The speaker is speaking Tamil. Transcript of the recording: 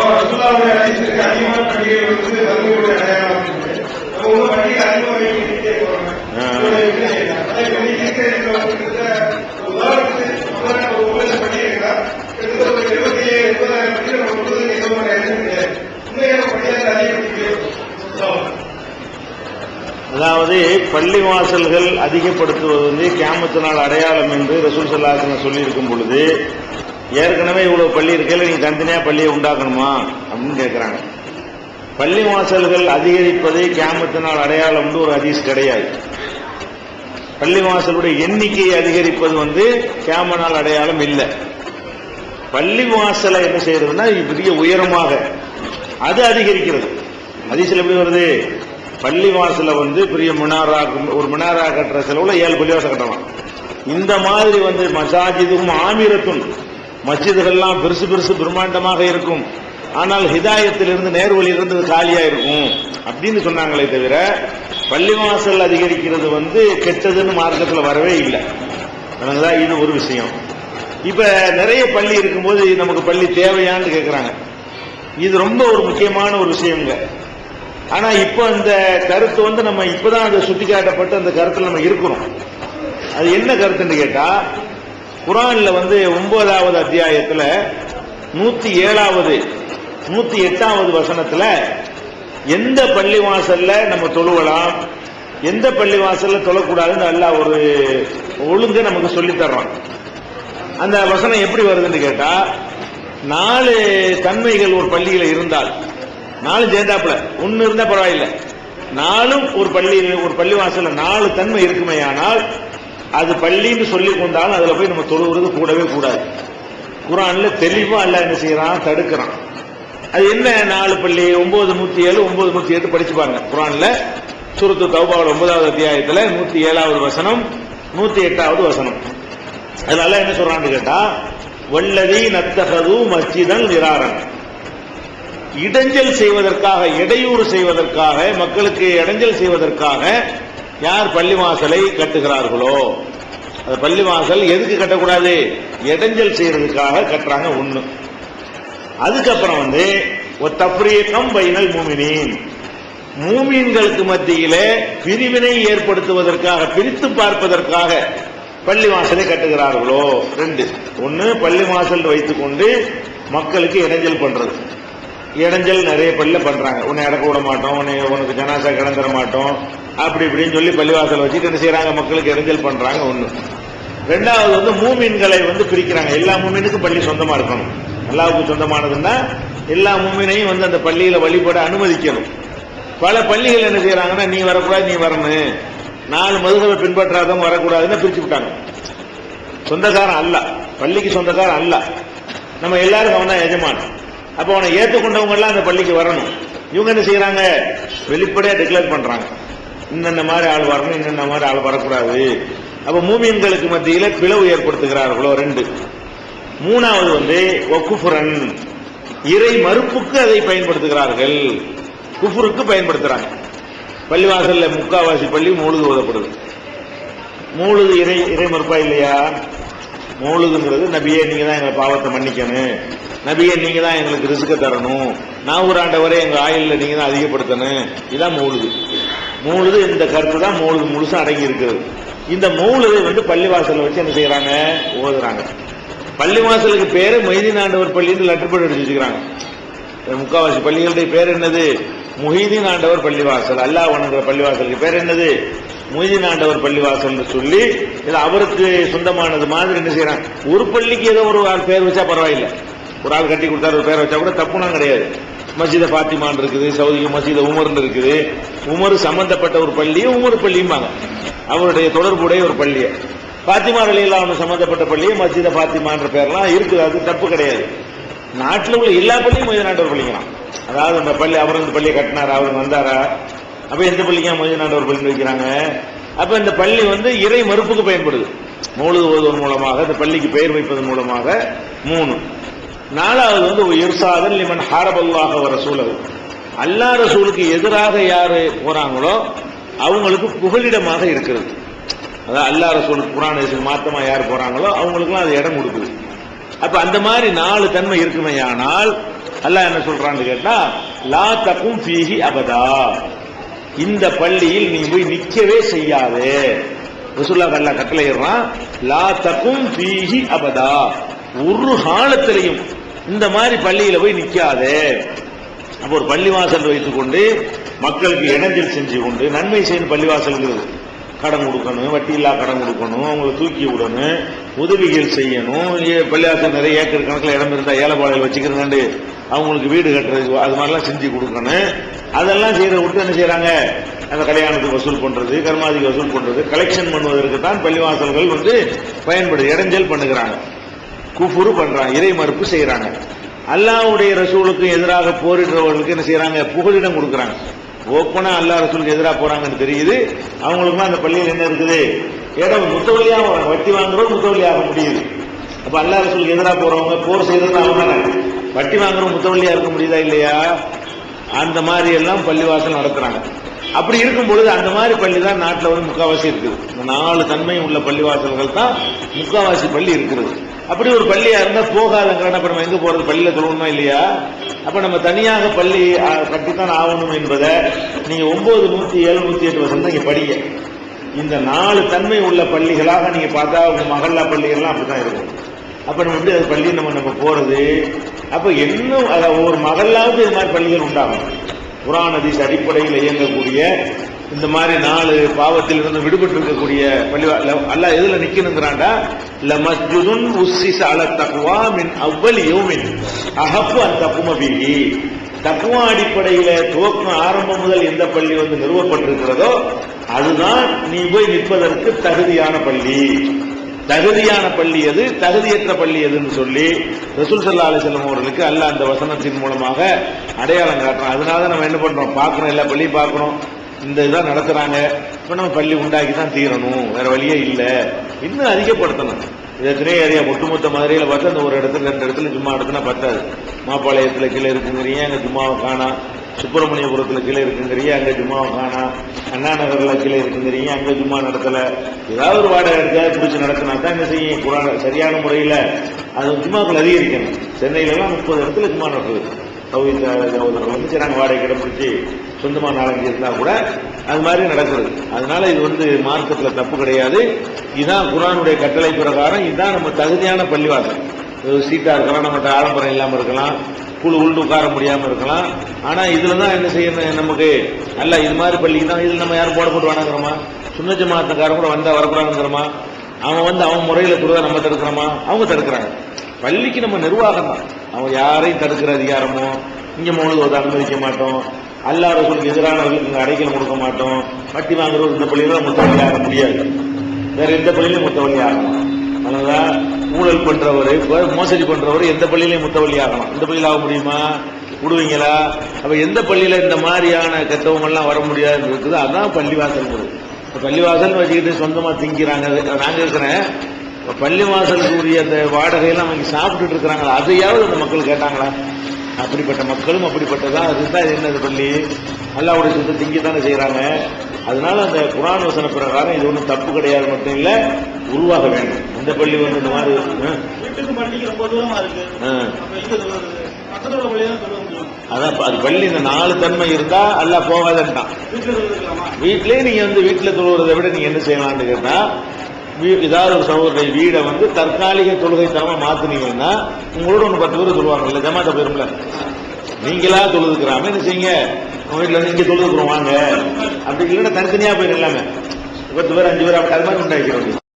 அதிகமான பண்டிகை வந்து அடையாளம் பண்டிகை அதிகமாக உதாரணத்துக்கு ஒரு இருபத்தி ஏழு. உண்மையான பண்டிகை அதாவது பள்ளி வாசல்கள் அதிகப்படுத்துவது வந்து கியாமத்து நாள் அடையாளம் என்று ரசூல் சல்லாஹன் சொல்லி இருக்கும் பொழுது ஏற்கனவே இவ்வளவு பள்ளி இருக்கையில் நீங்க தனித்தனியா பள்ளியை உண்டாக்கணுமா? அப்படின்னு கேட்கிறாங்க பள்ளி வாசல்கள் அதிகரிப்பது கேமத்தினால் அடையாளம் ஒரு ஹதீஸ் கிடையாது. பள்ளி வாசலுடைய எண்ணிக்கையை அதிகரிப்பது வந்து கேமனால் அடையாளம் இல்லை. பள்ளி வாசலை என்ன செய்யறதுன்னா பெரிய உயரமாக அது அதிகரிக்கிறது. அதிசல் எப்படி வருது? பள்ளி வாசல வந்து பெரிய மினாரா ஒரு மினாரா கட்டுற செலவுல ஏழு பள்ளி வாசல் கட்டலாம். இந்த மாதிரி வந்து மசாஜிதும் ஆமிரத்தும் மஸ்ஜிதுகள்லாம் பெருசு பெருசு பிரம்மாண்டமாக இருக்கும். ஆனால் ஹிதாயத்திலிருந்து நேர்வழியிலிருந்து காலியா இருக்கும் அப்படின்னு சொன்னாங்களே தவிர பள்ளிவாசல் அதிகரிக்கிறது வந்து கெட்டதுன்னு மார்க்கத்தில் வரவே இல்லை. அதனால இது ஒரு விஷயம். இப்ப நிறைய பள்ளி இருக்கும்போது நமக்கு பள்ளி தேவையான்னு கேட்குறாங்க இது ரொம்ப ஒரு முக்கியமான ஒரு விஷயங்க. ஆனா இப்போ அந்த கருத்து வந்து நம்ம இப்பதான் அதை சுட்டி காட்டப்பட்டு அந்த கருத்தில் நம்ம இருக்கிறோம். அது என்ன கருத்துன்னு கேட்டா குரான்ல வந்து ஒன்பதாவது அத்தியாயத்துல நூத்தி ஏழாவது நூத்தி எட்டாவது வசனத்துல எந்த பள்ளி வாசல்ல நம்ம தொழுவலாம் எந்த பள்ளி வாசல்ல தொழக்கூடாதுன்னு நல்லா ஒரு ஒழுங்கு நமக்கு சொல்லி தர்றான் அந்த வசனம் எப்படி வருதுன்னு கேட்டா நாலு தன்மைகள் ஒரு பள்ளியில இருந்தால் நாலு சேர்ந்தாப்புல ஒன்னு இருந்தா பரவாயில்லை. நாலும் ஒரு பள்ளி ஒரு பள்ளி வாசல்ல நாலு தன்மை இருக்குமே ஆனால் அது பள்ளின்னு சொல்லி கொண்டாலும் அதுல போய் நம்ம தொழுகிறது கூடவே கூடாது. குரான்ல தெளிவா அல்ல என்ன செய்யறான்? தடுக்கிறான். அது என்ன? நாலு பள்ளி ஒன்பது நூத்தி ஏழு ஒன்பது நூத்தி எட்டு படிச்சு பாருங்க. குரான்ல சுருத்து தௌபாவோட ஒன்பதாவது அத்தியாயத்துல நூத்தி ஏழாவது வசனம் நூத்தி எட்டாவது வசனம். அதனால என்ன சொல்றான்னு கேட்டா வல்லதி நத்தகது மஸ்ஜிதன் நிராரன் இடைஞ்சல் செய்வதற்காக இடையூறு செய்வதற்காக மக்களுக்கு இடைஞ்சல் செய்வதற்காக யார் பள்ளி வாசலை கட்டுகிறார்களோ அந்த பள்ளிவாசல் எதுக்கு கட்டக்கூடாது? இடைஞ்சல் செய்யறதுக்காக கட்டுறாங்க ஒண்ணு. அதுக்கப்புறம் வந்து ஒரு தப்ரீக்கம் பைனல் மூமினின். மூமீன்களுக்கு மத்தியில பிரிவினை ஏற்படுத்துவதற்காக பிரித்து பார்ப்பதற்காக பள்ளி வாசலை கட்டுகிறார்களோ? ரெண்டு. ஒன்னு பள்ளிவாசல் வைத்துக்கொண்டு மக்களுக்கு இடைஞ்சல் பண்றது. இடைஞ்சல் நிறைய பள்ளியில் பண்றாங்க. உன்னை இறக்க விட மாட்டோம் உன்னை உனக்கு ஜனாசா கிடந்துட மாட்டோம். அப்படி இப்படின்னு சொல்லி பள்ளிவாசல் வச்சுட்டு என்ன செய்யறாங்க மக்களுக்கு இடைஞ்சல் பண்றாங்க ஒண்ணு. ரெண்டாவது வந்து மூமீன்களை வந்து பிரிக்கிறாங்க. எல்லா மூமீனுக்கும் பள்ளி சொந்தமா இருக்கணும். அல்லாவுக்கு சொந்தமானதுன்னா எல்லா மூமீனையும் வந்து அந்த பள்ளியில வழிபட அனுமதிக்கணும். பல பள்ளிகள் என்ன செய்யறாங்கன்னா நீ வரக்கூடாது நீ வரணும் நாலு மதுகளை பின்பற்றாதவங்க வரக்கூடாதுன்னு பிரிச்சு விட்டாங்க. சொந்தக்காரன் அல்ல. பள்ளிக்கு சொந்தக்காரன் அல்ல. நம்ம எல்லாரும் அவன் தான் எஜமான். அப்ப அவனை ஏற்றுக்கொண்டவங்க எல்லாம் அந்த பள்ளிக்கு வரணும். இவங்க என்ன செய்யறாங்க வெளிப்படையா டிக்ளேர் பண்றாங்க. இந்தந்த மாதிரி ஆள் வரணும் இந்தந்த மாதிரி ஆள் வரக்கூடாது. அப்ப மூமியன்களுக்கு மத்தியில பிளவு ஏற்படுத்துகிறார்களோ ரெண்டு. மூணாவது வந்து ஒக்குஃபுரன் இறை மறுப்புக்கு அதை பயன்படுத்துகிறார்கள். குஃபுருக்கு பயன்படுத்துறாங்க. பள்ளிவாசல்ல முக்காவாசி பள்ளி மூழுது ஓதப்படுது. மூழுது இறை இறை மறுப்பா இல்லையா? மூழுதுங்கிறது நபியே நீங்க தான் எங்களை பாவத்தை மன்னிக்கணும். நபியை நீங்க தான் எங்களுக்கு ரிசுக்க தரணும். நான் ஒரு ஆண்டவரை எங்கள் ஆயுள்ல நீங்க தான் அதிகப்படுத்தணும். இதான் மூழுது. மூழுது இந்த கருத்து தான் மூழுது முழுசும் அடங்கி இருக்கிறது. இந்த மூழுதை வந்து பள்ளிவாசலில் வச்சு என்ன செய்யறாங்க? ஓதுறாங்க. பள்ளிவாசலுக்கு பேரு மொய்தீன் ஆண்டவர் பள்ளின்னு லெட்டர் போட்டு அடிச்சு வச்சுக்கிறாங்க முக்காவாசி பள்ளிகளுடைய பேர் என்னது? முஹீதீன் ஆண்டவர் பள்ளிவாசல். அல்லாஹ் வணங்குற பள்ளிவாசலுக்கு பேர் என்னது? முஹீதீன் ஆண்டவர் பள்ளிவாசல்னு சொல்லி இது அவருக்கு சொந்தமானது மாதிரி என்ன செய்யறாங்க? ஒரு பள்ளிக்கு ஏதோ ஒரு பேர் வச்சா பரவாயில்லை. ஒரு ஆள் கட்டி கொடுத்தாரு ஒரு வச்சா கூட தப்புலாம் கிடையாது. மஸ்ஜித பாத்திமான் இருக்குது சவுதிக்கு மஸ்ஜித உமர்னு இருக்குது. உமர் சம்பந்தப்பட்ட ஒரு பள்ளி உமர் பள்ளியும்பாங்க அவருடைய தொடர்புடைய ஒரு பள்ளியை. பாத்திமா அலியெல்லாம் அவனு சம்பந்தப்பட்ட பள்ளியை மஸ்ஜித பாத்திமான்ற பேர்லாம் இருக்குது அது தப்பு கிடையாது. நாட்டில் உள்ள எல்லா பள்ளியும் மொய்தநாட்டவர் பள்ளிக்கலாம் அதாவது அந்த பள்ளி அவர் அந்த பள்ளியை கட்டினாரா அவர் வந்தாரா? அப்ப எந்த பள்ளிக்கா மொய்தநாட்டவர் பள்ளி வைக்கிறாங்க? அப்ப இந்த பள்ளி வந்து இறை மறுப்புக்கு பயன்படுது. மூழுது ஓதுவதன் மூலமாக இந்த பள்ளிக்கு பெயர் வைப்பதன் மூலமாக மூணு. நாலாவது வந்து இர்சாதன் லிமன் ஹாரபல்லாக வர சூழல் அல்லா ரசூலுக்கு எதிராக யாரு போறாங்களோ அவங்களுக்கு புகலிடமாக இருக்கிறது. அதாவது அல்லா ரசூலுக்கு புராண மாத்தமா யார் போறாங்களோ அவங்களுக்குலாம் அது இடம் கொடுக்குது. அப்ப அந்த மாதிரி நாலு தன்மை இருக்குமையானால் அல்லாஹ் என்ன சொல்றான்னு கேட்டா லா தக்கும் ஃபீஹி அபதா. இந்த பள்ளியில் நீ போய் நிக்கவே செய்யாதே. ரசூல்லா அல்லா கட்டளையிடுறான் லா தக்கும் ஃபீஹி அபதா. ஒரு காலத்திலையும் இந்த மாதிரி பள்ளியில போய் நிற்காதே அப்போ ஒரு பள்ளிவாசல் வைத்துக்கொண்டு மக்களுக்கு இடைஞ்சல் செஞ்சு கொண்டு நன்மை செய்யும் பள்ளிவாசல்ங்கிறது கடன் கொடுக்கணும் வட்டி இல்லா கடன் கொடுக்கணும் அவங்களை தூக்கி விடணும் உதவிகள் செய்யணும். பள்ளிவாசல் நிறைய ஏக்கர் கணக்கில் இடம் இருந்தால் ஏழைப்பாளையில் வச்சுக்கிறதாண்டு அவங்களுக்கு வீடு கட்டுறது அது மாதிரிலாம் செஞ்சு கொடுக்கணும். அதெல்லாம் செய்கிற விட்டு என்ன செய்கிறாங்க அந்த கல்யாணத்துக்கு வசூல் பண்றது கர்மாதிக்கு வசூல் பண்றது கலெக்ஷன் பண்ணுவதற்கு தான் பள்ளிவாசல்கள் வந்து பயன்படுது இடைஞ்சல் பண்ணுகிறாங்க. குஃபுரு பண்றாங்க இறை மறுப்பு செய்யறாங்க. அல்லாவுடைய ரசூலுக்கு எதிராக போரிடுறவர்களுக்கு என்ன செய்யறாங்க? புகலிடம் கொடுக்குறாங்க. ஓப்பனா அல்லாஹ் ரசூலுக்கு எதிராக போறாங்கன்னு தெரியுது. அவங்களுக்கு அந்த பள்ளியில் என்ன இருக்குது? இடம் முத்தவழியாக வட்டி வாங்குறவங்க முத்தவழியாக முடியுது. அப்ப அல்லா ரசூலுக்கு எதிராக போறவங்க போர் செய்யறது அவங்க தானே. வட்டி வாங்குறவங்க முத்தவழியா இருக்க முடியுதா இல்லையா? அந்த மாதிரி எல்லாம் பள்ளிவாசல் நடத்துறாங்க. அப்படி இருக்கும் பொழுது அந்த மாதிரி பள்ளி தான் நாட்டில் வந்து முக்காவாசி இருக்குது. இந்த நாலு தன்மை உள்ள பள்ளிவாசல்கள் தான் முக்காவாசி பள்ளி இருக்கிறது. அப்படி ஒரு பள்ளியா இருந்தா போகாதங்கிறன அப்ப நம்ம எங்க போறது? பள்ளியில சொல்லணுமா இல்லையா? அப்ப நம்ம தனியாக பள்ளி கட்டித்தான் ஆகணும் என்பதை நீங்க ஒன்பது நூத்தி ஏழு நூத்தி எட்டு வருஷம் நீங்க படிங்க. இந்த நாலு தன்மை உள்ள பள்ளிகளாக நீங்க பார்த்தா உங்க மகல்லா பள்ளிகள்லாம் அப்படிதான் இருக்கும். அப்ப நம்ம வந்து அது பள்ளி நம்ம நம்ம போறது? அப்ப இன்னும் அத ஒரு மகல்லாவுக்கு இது மாதிரி பள்ளிகள் உண்டாகும். குரான் ஹதீஸ் அடிப்படையில் இயங்கக்கூடிய இந்த மாதிரி நாலு பாவத்தில் இருந்து விடுபட்டு இருக்கக்கூடிய பள்ளி அல்லாஹ் எதுல நிக்கணுங்கிறாண்டா ல மஸ்ஜிதுன் உஸ்ஸிஸ அல தக்வா மின் அவ்வல் யௌமின். அஹப்பு அன் தக்கும பிஹி. தக்குவா அடிப்படையில துவக்கம் ஆரம்பம் முதல் எந்த பள்ளி வந்து நிறுவப்பட்டிருக்கிறதோ அதுதான் நீ போய் நிற்பதற்கு தகுதியான பள்ளி. தகுதியான பள்ளி எது? தகுதியற்ற பள்ளி எதுன்னு சொல்லி ரசூல் சல்லா அலிசல்லம் அவர்களுக்கு அல்ல அந்த வசனத்தின் மூலமாக அடையாளம் காட்டுறோம் அதனால நம்ம என்ன பண்றோம்? பார்க்கணும் எல்லா பள்ளியும் பார்க்கணும். இந்த இதாக நடத்துகிறாங்க இப்போ நம்ம பள்ளி உண்டாக்கி தான் தீரணும். வேற வழியே இல்லை. இன்னும் அதிகப்படுத்தணும் இதை திரை ஏரியா ஒட்டுமொத்த மதுரையில் பார்த்தா இந்த ஒரு இடத்துல ரெண்டு இடத்துல ஜும்மா நடத்தினா பத்தாது. மாப்பாளையத்தில் கீழே இருக்குங்கிறீங்க அங்கே ஜும்மாவை காணா. சுப்பிரமணியபுரத்தில் கீழே இருக்குங்கிறீங்க அங்கே ஜும்மாவை காணா. அண்ணா நகரில் கீழே இருக்குங்கிறீங்க அங்கே ஜும்மா நடத்தலை. ஏதாவது ஒரு வாடகை எடுத்தா பிடிச்சி நடத்தினா தான் என்ன செய்யும்? குரான் சரியான முறையில் அது ஜும்மாக்கள் அதிகரிக்கணும். சென்னையிலலாம் முப்பது இடத்துல ஜும்மா நடக்குது. தௌஹீத் வந்து நாங்கள் வாடகை கிடப்பிடிச்சு பிடிச்சி நாலஞ்சு இருந்தால் கூட அது மாதிரி நடக்கிறது அதனால இது வந்து மார்க்கத்தில் தப்பு கிடையாது இதுதான் குரானுடைய கட்டளை பிரகாரம் இதுதான் நம்ம தகுதியான பள்ளிவாசல். சீட்டாக இருக்கலாம் நம்மகிட்ட ஆடம்பரம் இல்லாமல் இருக்கலாம் குழு உள்ள உட்கார முடியாமல் இருக்கலாம். ஆனால் இதில் தான் என்ன செய்யணும் நமக்கு? அல்ல இது மாதிரி பள்ளிக்கு தான் இதில் நம்ம யாரும் போட போட்டு வேணாங்கிறோமா? சுண்ண ஜமாத்தக்காரன் கூட வந்தால் வரக்கூடாதுங்கிறோமா? அவன் வந்து அவன் முறையில் கூட நம்ம தடுக்கிறோமா? அவங்க தடுக்கிறாங்க. பள்ளிக்கு நம்ம நிர்வாகம் தான். அவன் யாரையும் தடுக்கிற அதிகாரமோ இங்கே மௌனது ஓத அனுமதிக்க மாட்டோம். அல்லா ரசூலுக்கு எதிரானவர்களுக்கு இங்க அடைக்கலம் கொடுக்க மாட்டோம். வட்டி வாங்குறவர் இந்த பள்ளியில முத்தவழி ஆக முடியாது. வேற எந்த பள்ளியிலும் முத்தவழி ஆகலாம் அதனால ஊழல் பண்றவர் மோசடி பண்றவர் எந்த பள்ளியிலையும் முத்தவழி ஆகலாம் இந்த பள்ளியில் ஆக முடியுமா? விடுவீங்களா? அப்ப எந்த பள்ளியில இந்த மாதிரியான கெட்டவங்கள்லாம் வர முடியாதுன்னு இருக்குது அதான் பள்ளிவாசல் பள்ளிவாசல் வச்சுக்கிட்டு சொந்தமா திங்கிறாங்க. அது நாங்க இருக்கிறேன் பள்ளிவாசலுக்குரிய அந்த வாடகையெல்லாம் அவங்க சாப்பிட்டுட்டு இருக்கிறாங்களா? அதையாவது அந்த மக்கள் கேட்டாங்களா? அப்படிப்பட்ட மக்களும் அப்படிப்பட்டதான் அதுதான் இது என்னது பள்ளி? அல்லாவுடைய சுத்த திங்கி தானே செய்யறாங்க அதனால அந்த குரான் வசன பிரகாரம் இது ஒன்றும் தப்பு கிடையாது மட்டும் இல்ல உருவாக வேண்டும். இந்த பள்ளி வந்து இந்த மாதிரி அதான் அது பள்ளி இந்த நாலு தன்மை இருந்தா அல்லாஹ் போகாதன்ட்டான். வீட்டிலேயே நீங்க வந்து வீட்டுல தொழுகிறதை விட நீங்க என்ன செய்யலாம்னு கேட்டா ஏதாவது ஒரு சகோதரருடைய வீடை வந்து தற்காலிக தொழுகை தரமா மாத்தினீங்கன்னா உங்களோட ஒன்று பத்து பேர் சொல்லுவாங்கல்ல ஜமாத்த போயிரும்ல. நீங்களா தொழுதுக்கிறாம என்ன செய்யுங்க? உங்க வீட்டில் வந்து இங்கே தொழுதுக்குறோம் வாங்க. அப்படி இல்லைன்னா தனித்தனியா போயிடும் எல்லாமே பத்து பேர் அஞ்சு பேர் அப்படி அது மாதிரி உண்டாக்கிறோம்